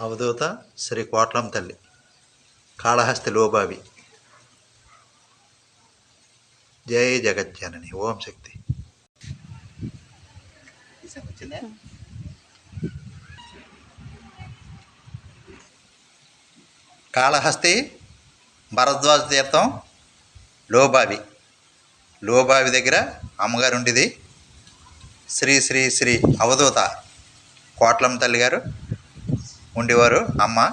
అవధూత శ్రీ కోట్లం తల్లి. కాళహస్తి లోబావి. జై జగజ్జనని. ఓం శక్తి. కాళహస్తి భరద్వాజ తీర్థం లోబావి. లోబావి దగ్గర అమ్మగారు ఉండేది శ్రీ శ్రీ శ్రీ అవధూత కోట్లం తల్లి గారు ఉండేవారు. అమ్మ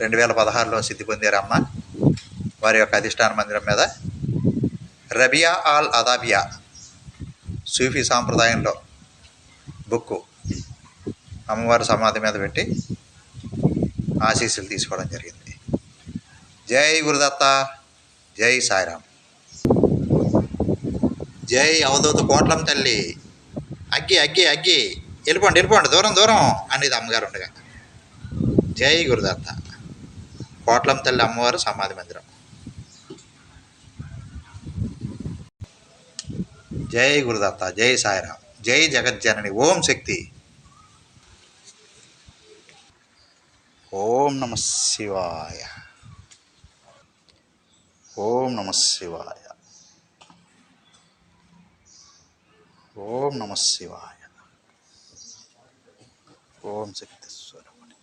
రెండు వేల పదహారులో సిద్ధి పొందారు అమ్మ. వారి యొక్క అధిష్టాన మందిరం మీద రబియా ఆల్ అదాబియా సూఫీ సాంప్రదాయంలో బుక్కు అమ్మవారి సమాధి మీద పెట్టి ఆశీస్సులు తీసుకోవడం జరిగింది. జై గురుదత్త జై సాయిరామ్. జై అవధూత కోట్లం తల్లి. అగ్గి అగ్గి అగ్గి. వెళ్ళిపోండి వెళ్ళిపోండి దూరం దూరం అనేది అమ్మగారు ఉండగా. జై గురుదత్త. కోట్లం తల్లి అమ్మవారు సమాధి మందిరం. జై గురుదత్త జై సాయిరామ్ జై జగజ్జనని ఓం శక్తి. ఓం నమ శివాయ. ఓం నమ శివాయ. ఓం నమ శివాయ. ఓం శక్తి స్వరూపిణి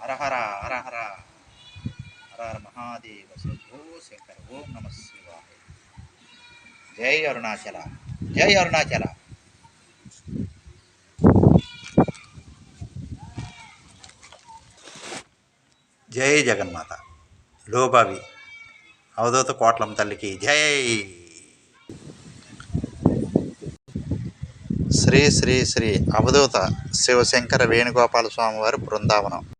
హర హర హర హర మహాదేవ శంభో శంకర ఓం నమ శివాయ. జై అరుణాచల జై అరుణాచల. జై జగన్మాత లోబావి అవధూత కోట్లం తల్లికి జై. శ్రీ శ్రీ శ్రీ అవధూత శివశంకర వేణుగోపాల స్వామివారి బృందావనం.